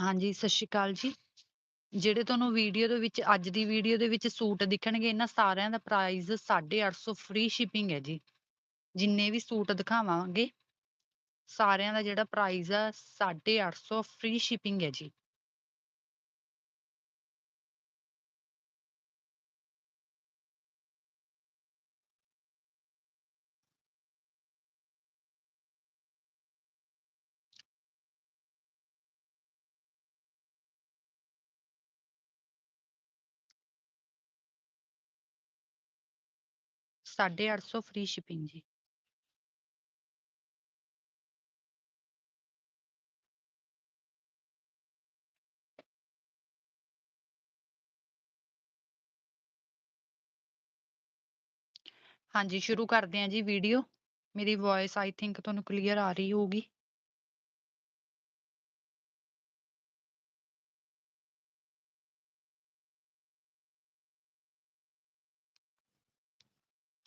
ਹਾਂਜੀ, ਸਤਿ ਸ਼੍ਰੀ ਅਕਾਲ ਜੀ। ਜਿਹੜੇ ਤੁਹਾਨੂੰ ਵੀਡੀਓ ਦੇ ਵਿੱਚ ਅੱਜ ਦੀ ਵੀਡੀਓ ਦੇ ਵਿੱਚ ਸੂਟ ਦਿਖਣਗੇ ਇਹਨਾਂ ਸਾਰਿਆਂ ਦਾ ਪ੍ਰਾਈਸ 850 ਫ੍ਰੀ ਸ਼ਿਪਿੰਗ ਹੈ ਜੀ। ਜਿੰਨੇ ਵੀ ਸੂਟ ਦਿਖਾਵਾਂਗੇ ਸਾਰਿਆਂ ਦਾ ਜਿਹੜਾ ਪ੍ਰਾਈਸ ਆ 850 ਫ੍ਰੀ ਸ਼ਿਪਿੰਗ ਹੈ ਜੀ। ਸਾਢੇ ਅੱਠ ਸੌ ਫ੍ਰੀ ਸ਼ਿਪਿੰਗ ਜੀ। ਹਾਂਜੀ, ਸ਼ੁਰੂ ਕਰਦੇ ਹਾਂ ਜੀ ਵੀਡੀਓ। ਮੇਰੀ ਵੌਇਸ ਆਈ ਥਿੰਕ ਤੁਹਾਨੂੰ ਕਲੀਅਰ ਆ ਰਹੀ ਹੋਊਗੀ।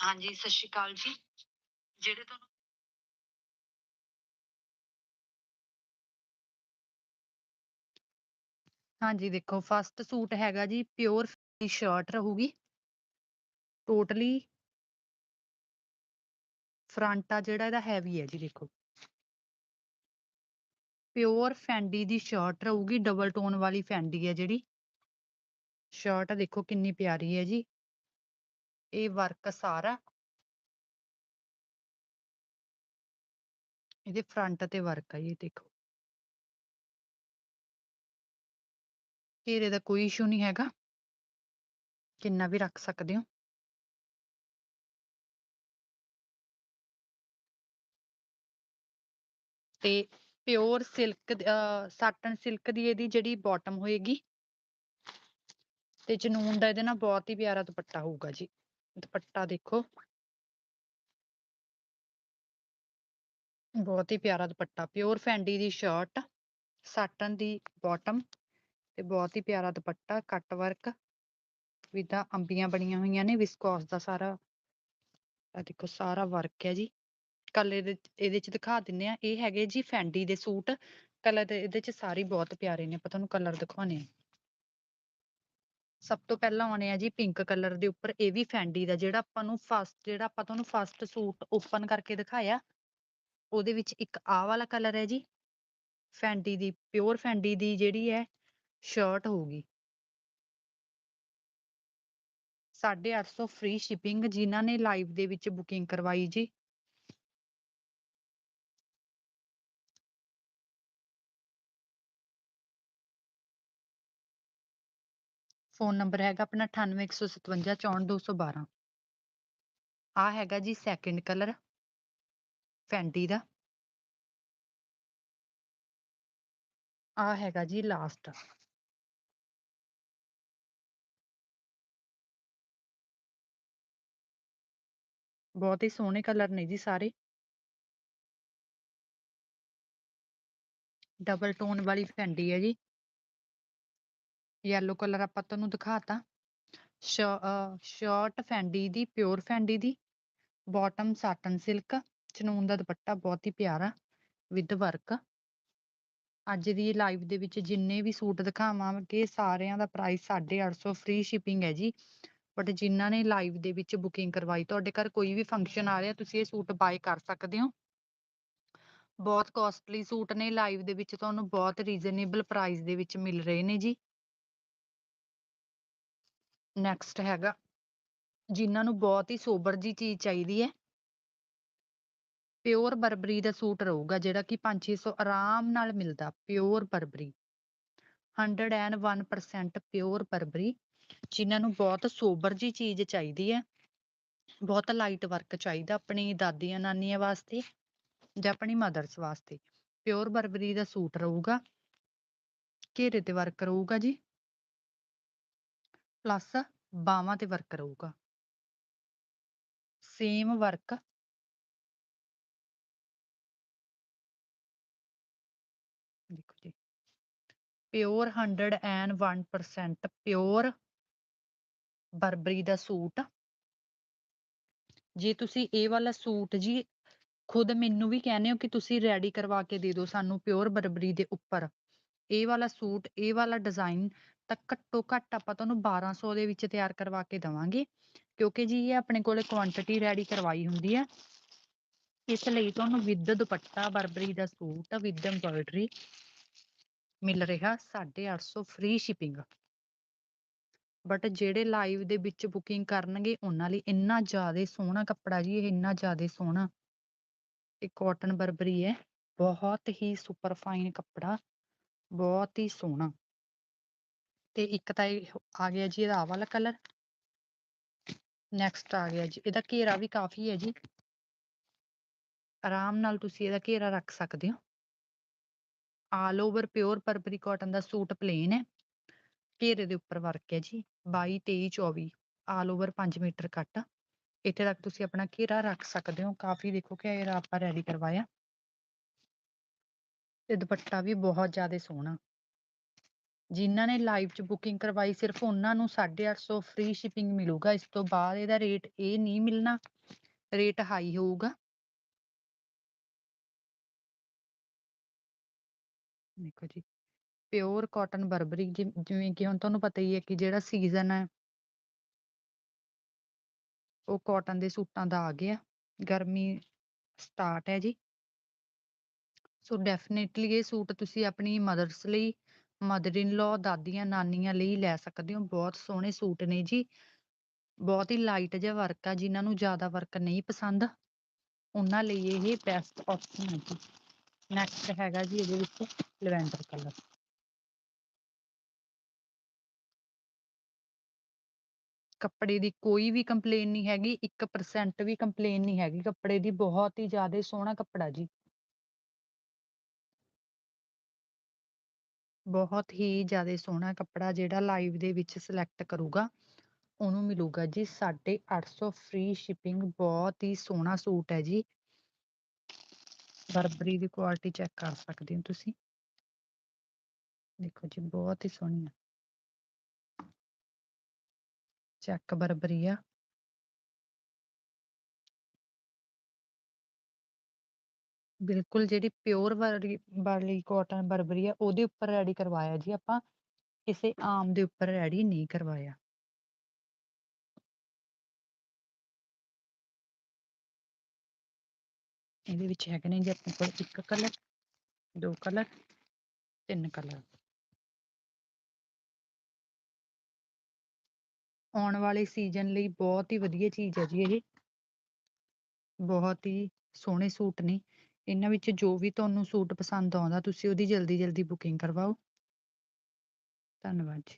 ਹਾਂਜੀ, ਸਤਿ ਸ਼੍ਰੀ ਅਕਾਲ ਜੀ। ਜਿਹੜੇ ਤੁਹਾਨੂੰ ਹਾਂਜੀ ਦੇਖੋ ਫਸਟ ਸੂਟ ਹੈਗਾ ਜੀ ਪਿਓਰ ਸ਼ਰਟ ਰਹੂਗੀ। ਟੋਟਲੀ ਫਰੰਟ ਆ ਜਿਹੜਾ ਇਹਦਾ ਹੈਵੀ ਹੈ ਜੀ ਦੇਖੋ। ਪਿਓਰ ਫੈਂਡੀ ਦੀ ਸ਼ਰਟ ਰਹੂਗੀ ਡਬਲ ਟੋਨ ਵਾਲੀ ਫੈਂਡੀ ਹੈ ਜਿਹੜੀ। ਸ਼ਰਟ ਦੇਖੋ ਕਿੰਨੀ ਪਿਆਰੀ ਹੈ ਜੀ। ਇਹ ਵਰਕ ਸਾਰਾ। ਇਹਦੇ ਫਰੰਟ ਤੇ ਵਰਕ ਹੈ ਜੀ ਦੇਖੋ। ਘੇਰੇ ਦਾ ਕੋਈ ਇਸ਼ੂ ਨਹੀਂ ਹੈਗਾ। ਕਿੰਨਾ ਵੀ ਰੱਖ ਸਕਦੇ ਹੋ। ਤੇ ਪਿਓਰ ਸਿਲਕ ਸਾਟਨ ਸਿਲਕ ਦੀ ਇਹਦੀ ਜਿਹੜੀ ਬਾਟਮ ਹੋਏਗੀ, ਤੇ ਜਨੂਨ ਦਾ ਇਹਦੇ ਨਾਲ ਬਹੁਤ ਹੀ ਪਿਆਰਾ ਦੁਪੱਟਾ ਹੋਊਗਾ ਜੀ। ਦੁਪੱਟਾ ਦੇਖੋ। ਬਹੁਤ ਹੀ ਪਿਆਰਾ ਦੁਪੱਟਾ, ਪਿਓਰ ਫੈਂਡੀ ਦੀ ਸ਼ਰਟ, ਸਾਟਨ ਦੀ ਬਾਟਮ ਤੇ ਬਹੁਤ ਹੀ ਪਿਆਰਾ ਦੁਪੱਟਾ, ਕੱਟ ਵਰਕ ਵਿਦਾ ਅੰਬੀਆਂ ਬਣੀਆਂ ਹੋਈਆਂ ਨੇ, ਵਿਸਕੋਸ ਦਾ ਸਾਰਾ ਆ ਦੇਖੋ ਸਾਰਾ ਵਰਕ ਹੈ ਜੀ। ਕਲਰ ਇਹਦੇ ਇਹਦੇ ਚ ਦਿਖਾ ਦਿੰਨੇ ਆ ਇਹ ਹੈਗੇ ਜੀ ਫੈਂਡੀ ਦੇ ਸੂਟ, ਕਲਰ ਇਹਦੇ ਚ ਸਾਰੇ ਬਹੁਤ ਪਿਆਰੇ ਨੇ, ਆਪਾਂ ਤੁਹਾਨੂੰ ਕਲਰ ਦਿਖਾਉਣੇ ਆ ਸਭ ਤੋਂ ਪਹਿਲਾਂ ਆਉਣੇ ਆ ਜੀ ਪਿੰਕ ਕਲਰ ਦੇ ਉੱਪਰ, ਇਹ ਵੀ ਫੈਂਡੀ ਦਾ ਜਿਹੜਾ ਆਪਾਂ ਨੂੰ ਫਸਟ ਜਿਹੜਾ ਆਪਾਂ ਤੁਹਾਨੂੰ ਫਸਟ ਸੂਟ ਓਪਨ ਕਰਕੇ ਦਿਖਾਇਆ, ਉਹਦੇ ਵਿੱਚ ਇੱਕ ਆਹ ਵਾਲਾ ਕਲਰ ਹੈ ਜੀ। ਫੈਂਡੀ ਦੀ ਪਿਓਰ ਫੈਂਡੀ ਦੀ ਜਿਹੜੀ ਹੈ ਸ਼ਰਟ ਹੋਊਗੀ। 850 ਫ੍ਰੀ ਸ਼ਿਪਿੰਗ ਜਿਨ੍ਹਾਂ ਨੇ ਲਾਈਵ ਦੇ ਵਿੱਚ ਬੁਕਿੰਗ ਕਰਵਾਈ ਜੀ। ਫੋਨ ਨੰਬਰ ਹੈਗਾ ਆਪਣਾ 9815744212 ਆ ਹੈਗਾ ਜੀ ਸੈਕਿੰਡ ਕਲਰ ਫੈਂਡੀ ਦਾ। ਆ ਹੈਗਾ ਜੀ ਲਾਸਟ ਬਹੁਤ ਹੀ ਸੋਹਣੇ ਕਲਰ ਨੇ ਜੀ ਸਾਰੇ। ਡਬਲ ਟੋਨ ਵਾਲੀ ਫੈਂਡੀ ਹੈ ਜੀ। ਯੈਲੋ ਕਲਰ ਆਪਾਂ ਤੁਹਾਨੂੰ ਦਿਖਾਤਾ। ਸ਼ਰਟ ਫੈਂਡੀ ਦੀ ਪਿਓਰ ਫੈਂਡੀ ਦੀ ਬਾਟਮ ਸਾਟਨ ਸਿਲਕ ਚਨੂਨ ਦਾ ਦੁਪੱਟਾ ਬਹੁਤ ਹੀ ਪਿਆਰਾ ਵਿਦ ਵਰਕ ਅੱਜ ਦੀ ਲਾਈਵ ਦੇ ਵਿੱਚ ਜਿੰਨੇ ਵੀ ਸੂਟ ਦਿਖਾਵਾਂਗੇ, ਸਾਰਿਆਂ ਦਾ ਪ੍ਰਾਈਸ 850 ਫ੍ਰੀ ਸ਼ਿਪਿੰਗ ਹੈ ਜੀ। ਬਟ ਜਿਨ੍ਹਾਂ ਨੇ ਲਾਈਵ ਦੇ ਵਿੱਚ ਬੁਕਿੰਗ ਕਰਵਾਈ, ਤੁਹਾਡੇ ਘਰ ਕੋਈ ਵੀ ਫੰਕਸ਼ਨ ਆ ਰਿਹਾ, ਤੁਸੀਂ ਇਹ ਸੂਟ ਬਾਏ ਕਰ ਸਕਦੇ ਹੋ। ਬਹੁਤ ਕਾਸਟਲੀ ਸੂਟ ਨੇ ਲਾਈਵ ਦੇ ਵਿੱਚ ਤੁਹਾਨੂੰ ਬਹੁਤ ਰੀਜ਼ਨੇਬਲ ਪ੍ਰਾਈਸ ਦੇ ਵਿੱਚ ਮਿਲ ਰਹੇ ਨੇ ਜੀ। ਨੈਕਸਟ ਹੈਗਾ। ਜਿਨ੍ਹਾਂ ਨੂੰ ਬਹੁਤ ਹੀ ਸੋਬਰ ਜਿਹੀ ਚੀਜ਼ ਚਾਹੀਦੀ ਹੈ। ਪਿਓਰ ਬਰਬਰੀ ਦਾ ਸੂਟ ਰਹੂਗਾ, ਜਿਹੜਾ ਕਿ 5-600 ਆਰਾਮ ਨਾਲ ਮਿਲਦਾ ਪਿਓਰ ਬਰਬਰੀ 101% ਪਿਓਰ ਬਰਬਰੀ ਜਿਨ੍ਹਾਂ ਨੂੰ ਬਹੁਤ ਸੋਬਰ ਜਿਹੀ ਚੀਜ਼ ਚਾਹੀਦੀ ਹੈ। ਬਹੁਤ ਲਾਈਟ ਵਰਕ ਚਾਹੀਦਾ ਆਪਣੀ ਦਾਦੀਆਂ ਨਾਨੀਆਂ ਵਾਸਤੇ ਜਾਂ ਆਪਣੀ ਮਦਰਸ ਵਾਸਤੇ। ਪਿਓਰ ਬਰਬਰੀ ਦਾ ਸੂਟ ਰਹੂਗਾ। ਘੇਰੇ ਤੇ ਵਰਕ ਰਹੂਗਾ ਜੀ। ਪਲੱਸ ਬਾਹਾਂ ਤੇ ਵਰਕ ਰਹੂਗਾ। Same work. ਦੇਖੋ 101% ਪਿਓਰ ਬਰਬਰੀ ਦਾ ਸੂਟ। ਜੇ ਤੁਸੀਂ ਇਹ ਵਾਲਾ ਸੂਟ ਜੀ ਖੁਦ ਮੈਨੂੰ ਵੀ ਕਹਿੰਦੇ ਹੋ ਕਿ ਤੁਸੀਂ ਰੈਡੀ ਕਰਵਾ ਕੇ ਦੇ ਦਿਓ ਸਾਨੂੰ ਪਿਓਰ ਬਰਬਰੀ ਦੇ ਉੱਪਰ। ਇਹ ਵਾਲਾ ਸੂਟ, ਇਹ ਵਾਲਾ ਡਿਜ਼ਾਇਨ ਤਾਂ ਘੱਟੋ ਘੱਟ ਆਪਾਂ ਤੁਹਾਨੂੰ 1200 ਦੇ ਵਿੱਚ ਤਿਆਰ ਕਰਵਾ ਕੇ ਦੇਵਾਂਗੇ, ਕਿਉਂਕਿ ਜੀ ਇਹ ਆਪਣੇ ਕੋਲੇ ਕੁਆਂਟੀਟੀ ਰੈਡੀ ਕਰਵਾਈ ਹੁੰਦੀ ਹੈ। ਇਸ ਲਈ ਤੁਹਾਨੂੰ ਵਿਦ ਦੁਪੱਟਾ, ਬਰਬਰੀ ਦਾ ਸੂਟ ਵਿਦ ਐਮਬ੍ਰੋਇਡਰੀ ਮਿਲ ਰਿਹਾ 850 ਫ੍ਰੀ ਸ਼ਿਪਿੰਗ ਬਟ ਜਿਹੜੇ ਲਾਈਵ ਦੇ ਵਿੱਚ ਬੁਕਿੰਗ ਕਰਨਗੇ, ਉਹਨਾਂ ਲਈ ਇੰਨਾ ਜ਼ਿਆਦਾ ਸੋਹਣਾ ਕੱਪੜਾ ਜੀ, ਇਹ ਇੰਨਾ ਜ਼ਿਆਦਾ ਸੋਹਣਾ। ਇਹ ਕਾਟਨ ਬਰਬਰੀ ਹੈ, ਬਹੁਤ ਹੀ ਸੁਪਰ ਫਾਈਨ ਕੱਪੜਾ, ਬਹੁਤ ਹੀ ਸੋਹਣਾ। ਤੇ ਇੱਕ ਤਾਂ ਇਹ ਆ ਗਿਆ ਜੀ ਇਹਦਾ ਆਹ ਵਾਲਾ ਕਲਰ ਨੈਕਸਟ ਆ ਗਿਆ ਜੀ, ਇਹਦਾ ਘੇਰਾ ਵੀ ਕਾਫੀ ਹੈ ਜੀ। ਆਰਾਮ ਨਾਲ ਤੁਸੀਂ ਇਹਦਾ ਘੇਰਾ ਰੱਖ ਸਕਦੇ ਹੋ। All over pure Burberry cotton ਦਾ ਸੂਟ ਪਲੇਨ ਹੈ। ਘੇਰੇ ਦੇ ਉੱਪਰ ਵਰਕ ਹੈ ਜੀ 22 23 24 ਆਲ ਓਵਰ 5 ਮੀਟਰ ਕੱਟ ਇੱਥੇ ਤੱਕ ਤੁਸੀਂ ਆਪਣਾ ਘੇਰਾ ਰੱਖ ਸਕਦੇ ਹੋ। ਕਾਫੀ ਦੇਖੋ ਕਿ ਇਹ ਆਪਾਂ ਰੈਡੀ ਕਰਵਾਇਆ। ਤੇ ਦੁਪੱਟਾ ਵੀ ਬਹੁਤ ਜ਼ਿਆਦਾ ਸੋਹਣਾ। ਜਿਨ੍ਹਾਂ ਨੇ ਲਾਈਵ 'ਚ ਬੁਕਿੰਗ ਕਰਵਾਈ, ਸਿਰਫ ਉਹਨਾਂ ਨੂੰ 850 ਫ੍ਰੀ ਸ਼ਿਪਿੰਗ ਮਿਲੂਗਾ। ਇਸ ਤੋਂ ਬਾਅਦ ਇਹਦਾ ਰੇਟ ਇਹ ਨਹੀਂ ਮਿਲਣਾ ਰੇਟ ਹਾਈ ਹੋਊਗਾ। ਦੇਖੋ ਜੀ ਪਿਓਰ ਕਾਟਨ ਬਰਬਰੀ ਜਿਵੇਂ ਕਿ ਹੁਣ ਤੁਹਾਨੂੰ ਪਤਾ ਹੀ ਹੈ ਕਿ ਜਿਹੜਾ ਸੀਜ਼ਨ ਹੈ, ਉਹ ਕਾਟਨ ਦੇ ਸੂਟਾਂ ਦਾ ਆ ਗਿਆ। ਗਰਮੀ ਸਟਾਰਟ ਹੈ ਜੀ। ਸੋ ਡੈਫੀਨੇਟਲੀ ਇਹ ਸੂਟ ਤੁਸੀਂ ਆਪਣੀ ਮਦਰਸ ਲਈ ਮਦਰ ਇਨ ਲਾ ਦਾਦੀਆਂ, ਨਾਨੀਆਂ ਲਈ ਲੈ ਸਕਦੇ ਹੋ। ਬਹੁਤ ਸੋਹਣੇ ਸੂਟ ਨੇ ਜੀ। ਬਹੁਤ ਹੀ ਲਾਈਟ ਜਿਹਾ ਵਰਕ ਆ ਜਿਨ੍ਹਾਂ ਨੂੰ ਜ਼ਿਆਦਾ ਵਰਕ ਨਹੀਂ ਪਸੰਦ। ਉਹਨਾਂ ਲਈ ਇਹ ਬੈਸਟ ਆਪਸ਼ਨ ਹੈ ਜੀ। ਨੈਕਸਟ ਹੈਗਾ ਜੀ ਇਹਦੇ ਵਿੱਚ ਲਵੈਂਡਰ ਕਲਰ ਕੱਪੜੇ ਦੀ ਕੋਈ ਵੀ ਕੰਪਲੇਨ ਨਹੀਂ ਹੈਗੀ। 1% ਵੀ ਕੰਪਲੇਨ ਨਹੀਂ ਹੈਗੀ। ਕੱਪੜੇ ਦੀ ਬਹੁਤ ਹੀ ਜ਼ਿਆਦਾ ਸੋਹਣਾ ਕੱਪੜਾ ਜੀ। ਬਹੁਤ ਹੀ ਜ਼ਿਆਦਾ ਸੋਹਣਾ ਕੱਪੜਾ ਜਿਹੜਾ ਲਾਈਵ ਦੇ ਵਿੱਚ ਸਿਲੈਕਟ ਕਰੂਗਾ, ਉਹਨੂੰ ਮਿਲੂਗਾ ਜੀ 850 ਫ੍ਰੀ ਸ਼ਿਪਿੰਗ ਬਹੁਤ ਹੀ ਸੋਹਣਾ ਸੂਟ ਹੈ ਜੀ। ਬਰਬਰੀ ਦੀ ਕੁਆਲਿਟੀ ਚੈੱਕ ਕਰ ਸਕਦੇ ਹੋ ਤੁਸੀਂ। ਦੇਖੋ ਜੀ, ਬਹੁਤ ਹੀ ਸੋਹਣੀ ਹੈ ਚੈੱਕ ਬਰਬਰੀ ਆ। ਬਿਲਕੁਲ ਜਿਹੜੀ ਪਿਓਰ ਵਾਲੀ ਵਾਲੀ ਕਾਟਨ ਬਰਬਰੀ ਆ, ਉਹਦੇ ਉੱਪਰ ਰੈਡੀ ਕਰਵਾਇਆ ਜੀ ਆਪਾਂ। ਕਿਸੇ ਆਮ ਦੇ ਉੱਪਰ ਰੈਡੀ ਨਹੀਂ ਕਰਵਾਇਆ। ਇਹਦੇ ਵਿੱਚ ਹੈਗੇ ਨੇ ਜੀ ਆਪਣੇ ਕੋਲ ਇੱਕ ਕਲਰ ਦੋ ਕਲਰ ਤਿੰਨ ਕਲਰ ਆਉਣ ਵਾਲੇ ਸੀਜ਼ਨ ਲਈ ਬਹੁਤ ਹੀ ਵਧੀਆ ਚੀਜ਼ ਹੈ ਜੀ ਇਹ। ਬਹੁਤ ਹੀ ਸੋਹਣੇ ਸੂਟ ਨੇ। ਇਹਨਾਂ ਵਿੱਚ ਜੋ ਵੀ ਤੁਹਾਨੂੰ ਸੂਟ ਪਸੰਦ ਆਉਂਦਾ, ਤੁਸੀਂ ਉਹਦੀ ਜਲਦੀ ਜਲਦੀ ਬੁਕਿੰਗ ਕਰਵਾਓ। ਧੰਨਵਾਦ ਜੀ।